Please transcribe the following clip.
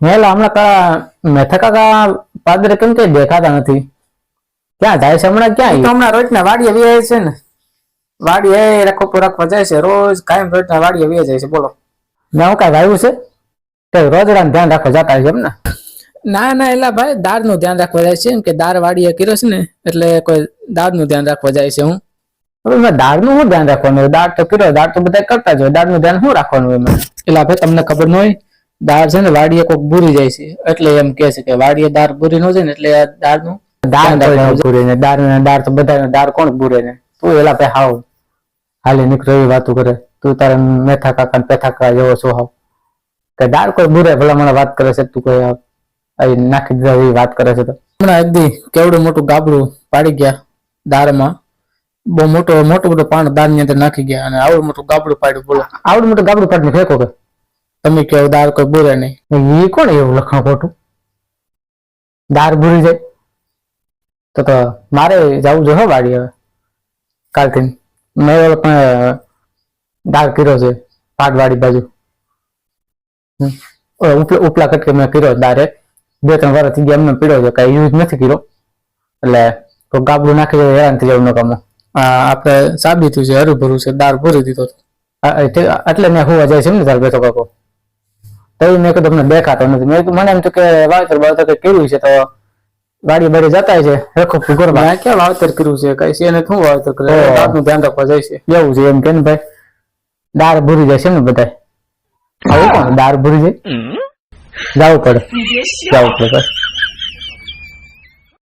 હેલા હમણાં કા મેથકા કાકા પાદરે કેમ કે દેખાતા નથી? ક્યાં જાય છે હમણાં ક્યાં તો હમણાં હમણાં રોજના વાડીએ વી છે ને. વાડીએ રખો રાખવા જાય છે રોજ કાયમ રોજના વાડીએ વી જાય છે બોલો. મેં હું કાંઈ વાવ્યું છે? તો રોજરાનું ધ્યાન રાખવા જતા છે એમ ને ના ના એલા ભાઈ દાળનું ધ્યાન રાખવા જાય છે એમ કે દાળ વાડીએ કર્યો છે ને એટલે કોઈ દાળનું ધ્યાન રાખવા જાય છે હું. હવે દાળનું શું ધ્યાન રાખવાનું? દાળ તો કર્યો દાળ તો બધા કરતા જ હોય. દાળનું ધ્યાન શું રાખવાનું હોય એટલે એલા ભાઈ તમને ખબર ન હોય દાળ છે ને વાડીએ કોક બુરી જાય છે. એટલે એમ કે છે કે વાડીએ દાળ બુરી નો જાય ને એટલે દાળ ન બુરે ને દાળ ને દાળ તો બધા દાળ કોણ બુરે ને? તું એલા પે હાવ. હાલી નીકળો એવી વાતો કરે. તું તારે મેથા કાકા ને પેથા કાકા જેવો છો હાવ. કે દાળ કોઈ બુરે ભલા મને વાત કરે છે તું કોઈ નાખી દીધા એવી વાત કરે છે તો. હમણાં એક દી કેવડું મોટું ગાબડું પાડી ગયા દાળમાં. બહુ મોટો મોટો મોટો પાણ દાળની અંદર નાખી ગયા અને આવડું મોટું ગાબડું પાડ્યું બોલો. આવડું મોટું ગાબડું પાડીને ફેંકો કે? તમે કહો દાળ કોઈ બુરે નહીં. એ કોણ એવું લખણ ખોટું? દાળ ભૂરી જાય. તો તો મારે જવું જોઈએ હો વાડી હવે. કાલથી. મેં પણ દાળ કર્યો છે પાટવાડી બાજુ. ઉપલા ઉપલા કટકે મેં કર્યો દારે. બે ત્રણ વાર થઈ ગયા એમને પીડ્યો છે કઈ યુઝ નથી કર્યો. એટલે તો ગાબડું નાખી જાય હેરાન થઈ જવું કામ. આ આપણે સાબિતું છે હરું છે દાળ ભરી દીધો. એટલે મેં હોવા જાય છે ને તાર બેઠો કાકો? તો મેં કીધું તમને દેખાતો નથી. મેં મને એમ કે વાવેતર વાવતર કઈ કર્યું છે તો વાડી બારી જતા છે રેખો ફુગરમાં ક્યાં વાવતર કર્યું છે? કઈ છે ને શું વાવતર કરે ઓહ. ધ્યાન રાખવા જાય છે. એવું છે એમ કે ને ભાઈ. દાળ ભૂરી જાય છે ને બધા આવું કોણ? દાળ ભૂરી જાય જવું પડે. જવું પડે બસ.